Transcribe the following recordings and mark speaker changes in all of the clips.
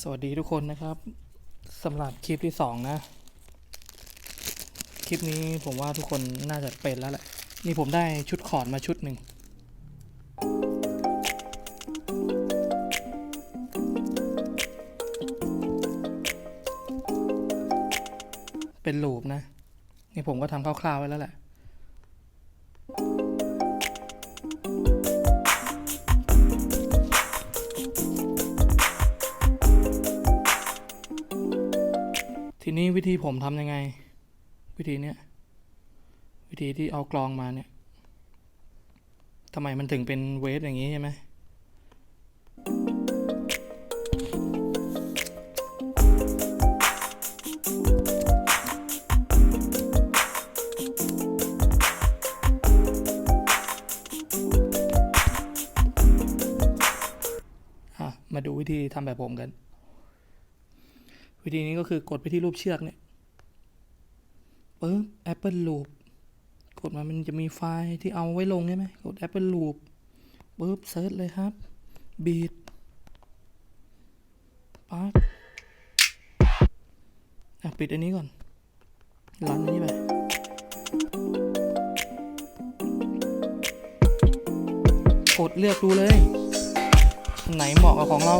Speaker 1: สวัสดีทุกคนนะครับสำหรับคลิปที่สองนะ คลิปนี้ผมว่าทุกคนน่าจะเป็นแล้วแหละ นี่ผมได้ชุดคอดมาชุดหนึ่ง เป็นลูปนะ นี่ผมก็ทำคร่าวๆไว้แล้วแหละ ทีนี้วิธีผมทำยังไง วิธีเนี้ยวิธีที่เอากลองมาเนี่ยทำไมมันถึงเป็นเวฟอย่างนี้ใช่ไหมอะมาดูวิธีทำแบบผมกัน วิธีนี้ก็คือกดไปที่รูปเชือกเนี่ยปึ๊บ Apple Loop กดมามันจะมีไฟล์ที่เอาไว้ลงใช่ไหมกด Apple Loop ปึ๊บเซิร์ชเลยครับ beat ปั๊บอะปิดอันนี้ก่อนรันอันนี้ไปกดเลือกดูเลย ไหนเหมาะกับของเรา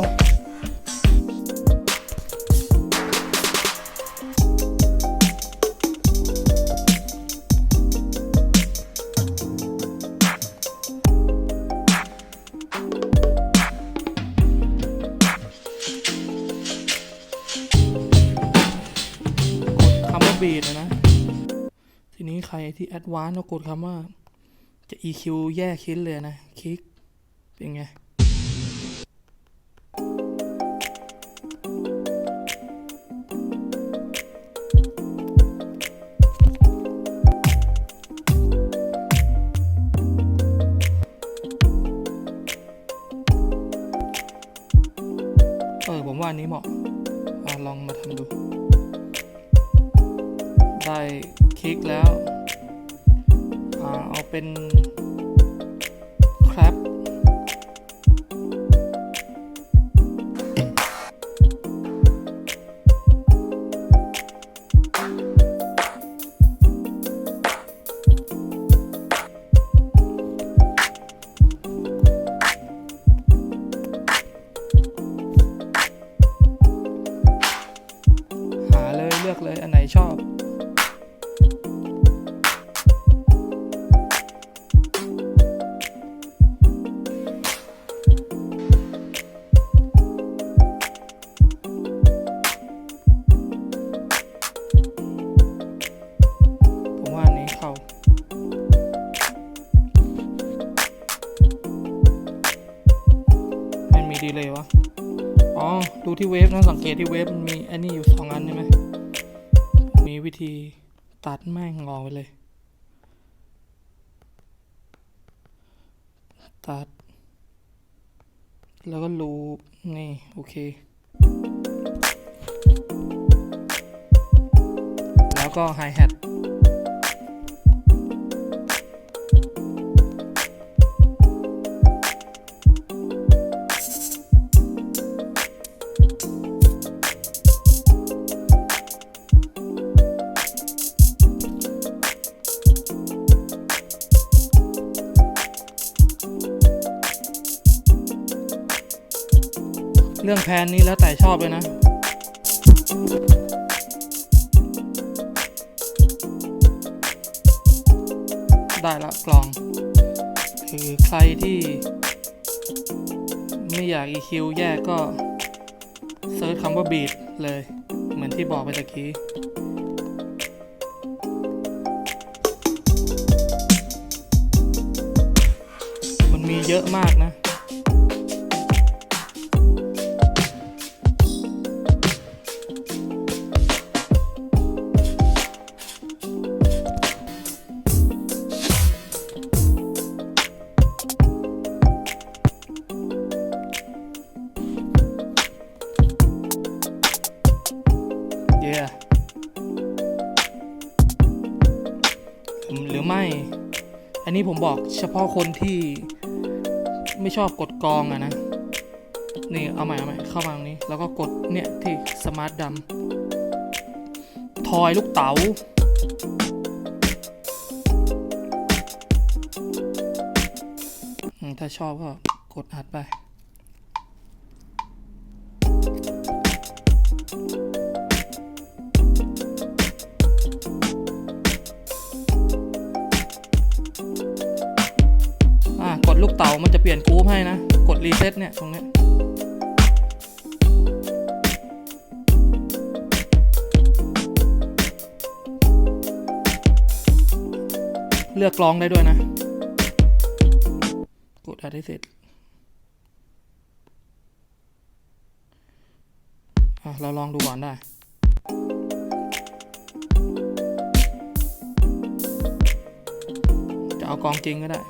Speaker 1: ที่แอดวานซ์ก็กดคำว่า จะ EQ แยกคิดเลยนะ คลิก เป็นไง เออ ผมว่าอันนี้เหมาะอะลองมาทำดู ได้คลิกแล้ว เอาเป็น ที่เวฟนะสังเกตที่เวฟมันมีอันนี้อยู่สองอันใช่ไหมมีวิธีตัดแม่งงอไปเลย ตัด แล้วก็ลูปนี่ โอเค แล้วก็ไฮแฮท เรื่องแพนนี้แล้วแต่ชอบเลยนะ ได้ละกลอง คือใครที่ ไม่อยาก EQ แยกก็เซิร์ชคำว่า beat เลย เหมือนที่บอกไปตะกี้มันมีเยอะมากนะ บอกเฉพาะคนที่ไม่ชอบกดกองอะนะ นี่เอาใหม่เอาใหม่เข้ามาตรงนี้ แล้วก็กดเนี่ยที่สมาร์ทดำทอยลูกเต๋าถ้าชอบก็กดอัดไป เต๋ามันจะเปลี่ยนกรุ๊ปให้นะ กดรีเซ็ตเนี่ยตรงนี้เลือกกลองได้ด้วยนะ กดอัดให้เสร็จอะเราลองดูก่อนได้ จะเอากองจริงก็ได้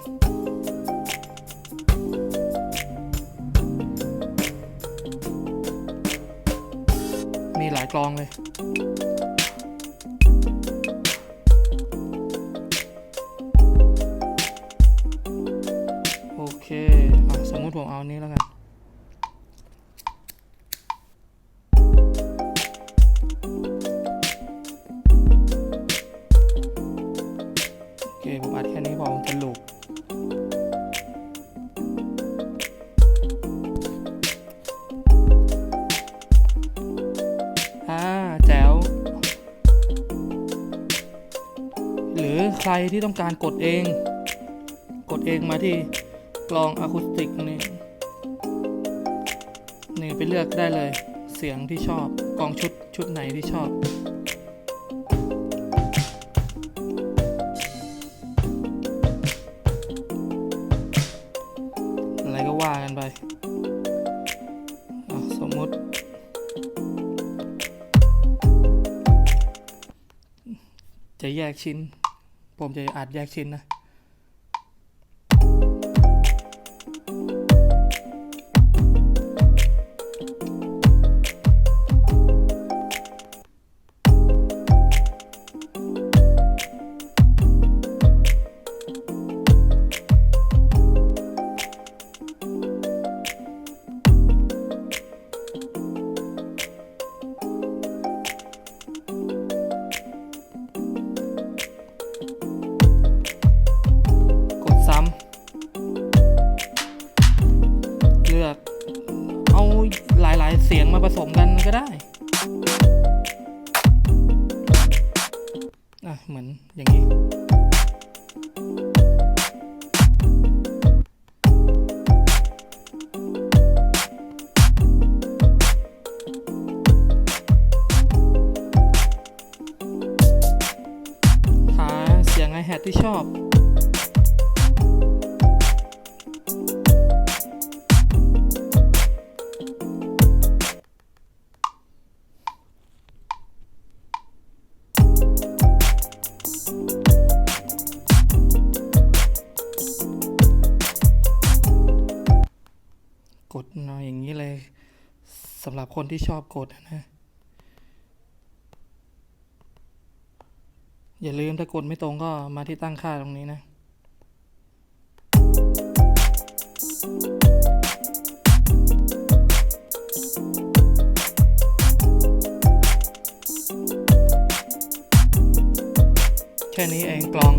Speaker 1: กลองเลย โอเคอะสมมุติผมเอาอันนี้แล้วกัน ใครที่ต้องการกดเอง กดเองมาที่กลองอะคูสติกนี่นี่ไปเลือกได้เลย เสียงที่ชอบกลองชุดชุดไหนที่ชอบอะไรก็ว่ากันไปสมมติ จะแยกชิ้น ผมจะอัดแยกชิ้นนะ ผสมกันก็ได้อะเหมือนอย่างนี้ หาเสียงไอแฮทที่ชอบ สำหรับคนที่ชอบกดนะ อย่าลืมถ้ากดไม่ตรงก็มาที่ตั้งค่าตรงนี้นะ แค่นี้เองกลอง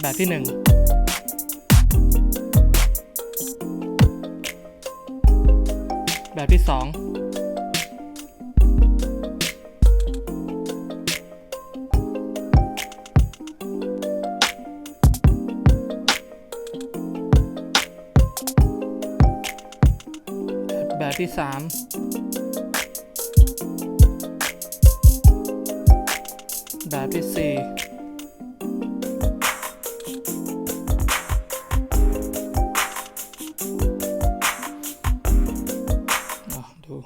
Speaker 1: แบบที่หนึ่ง แบบที่ 2แบบที่ 3 แบบที่ 4 ดู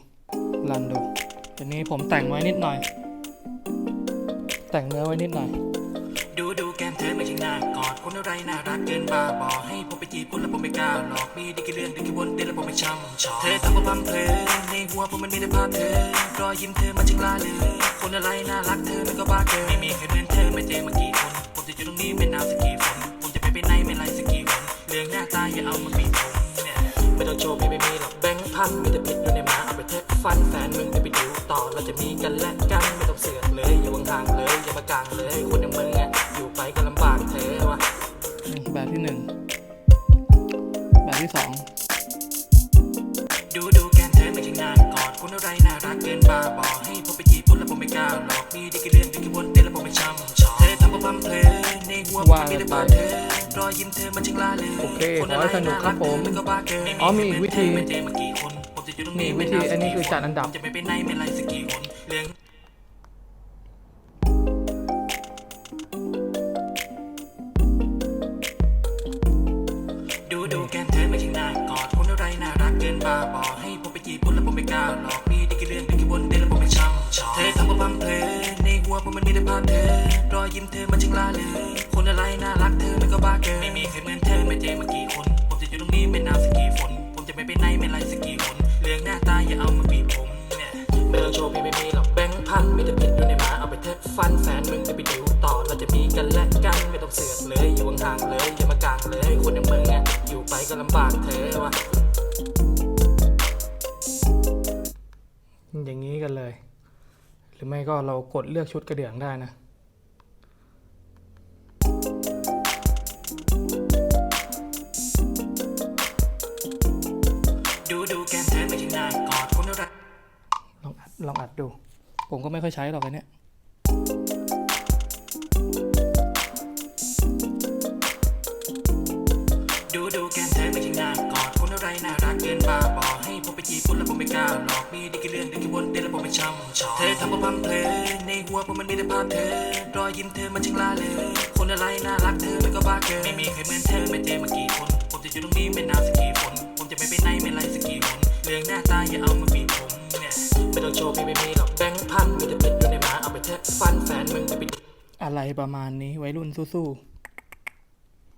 Speaker 1: รันดูทีนี้ผมแต่งไว้นิดหน่อย แต่งเนื้อไว้นิดหน่อย
Speaker 2: ดูดูแก้มเธอไม่ใช่หน้ากอดคนอะไรน่ารักเกินบ้าบอให้ผมไปจีบคุณแล้วผมไม่กล้าหลอกมีดีกี่เรื่องดีกี่วนเต้นแล้วผมไม่ช่ำชอบเธอทำผมพังเพลในหัวผมมันมีแต่ภาพเธอรอยยิ้มเธอมาจึงลาเลยคนอะไรน่ารักเธอมันก็บ้าเกินไม่มีใครเหมือนเธอไม่เจอมากี่คน อยยิ้มเธอมันช่างล่าเลย
Speaker 1: โอเคขอให้สนุกครับผม
Speaker 2: นก็บ้าเกิน
Speaker 1: อ๋อมีอีกวิธี
Speaker 2: ไม่เจอมากี่คนผมจะอยู่ตรงนี้
Speaker 1: มีวิธีอันนี้คือจัดอันดับ
Speaker 2: จะไม่ไปไหนไม่ไล่สักกี่คนเรื่องดูดูแกนเธอไม่ใช่หน้ากอดคนอะไรน่ารักเกินบ้าบอให้ผมไปจีบคนแล้วผมไม่กล้าหลอกมีดีกี่เรื่องดีกี่วนเต้นแล้วผมไม่ช้ำชอบเธอทำเอาพัมเพลในหัวผมมันมีแต่ภาพเธอรอยยิ้มเธอมันช่างล่าเลยค น่ารักเธอมันก็บ้าเกินไม่มีใครเหมือนเธอไม่เจอมากี่คน ผมจะอยู่ตรงนี้ไม่นานสักกี่ฝนผมจะไม่ไปไหนไม่ไล่สักกี่คนเรื่องหน้าตาอย่าเอามาบีบผมเนี่ยไม่ต้องโชว์พี่ไม่มีหรอกแบงค์พันไมีแต่ผิดอยู่ในหมาเอาไปเทะฟันแฟนมึงจะไปดิวต่อเราจะมีกันและกันไม่ต้องเสือกเลยอยู่ห่างๆเลยอย่ามากางเลยคนอย่างมึงอะอยู่ไปก็ลำบากเธอวะ
Speaker 1: อย่างนี้กันเลย หรือไม่ก็เรากดเลือกชุดกระเดื่องได้นะ ผมก็ไม่ค่อยใช้หรอกอันเนี้ย
Speaker 2: ดูดูแกนเธอไม่ใช่หน้ากอดคนอะไรน่ารักเกินบ้าบอให้ผมไปจีบคนแล้วผมไม่กล้าหลอกมีดีกี่เรื่องดีกี่วนเต้นแล้วผมไม่ช้ำชอบเธอทำเอาพัมเพลในหัวผมมันมีแต่ภาพเธอ รอยยิ้มเธอมันช่างล่าเลยคนอะไรน่ารักเธอไมันก็บ้าเกินไม่มีใครเหมือนเธอไม่เจอมากี่คน ผมจะอยู่ตรงนี้ไม่นานสักกี่ฝนผมจะไม่ไปไหนไม่ไล่สักกี่คนเรื่องหน้าตาอย่าเอามาบีบผม ไม่ต้องโชว์พี่ไม่มีหรอกแบงค์พันมีแต่ผิดอยู่ในหมาเอาไปแทะฟันแฟนมึงจะไป
Speaker 1: อะไรประมาณนี้ไว้รุ่นสู้ๆ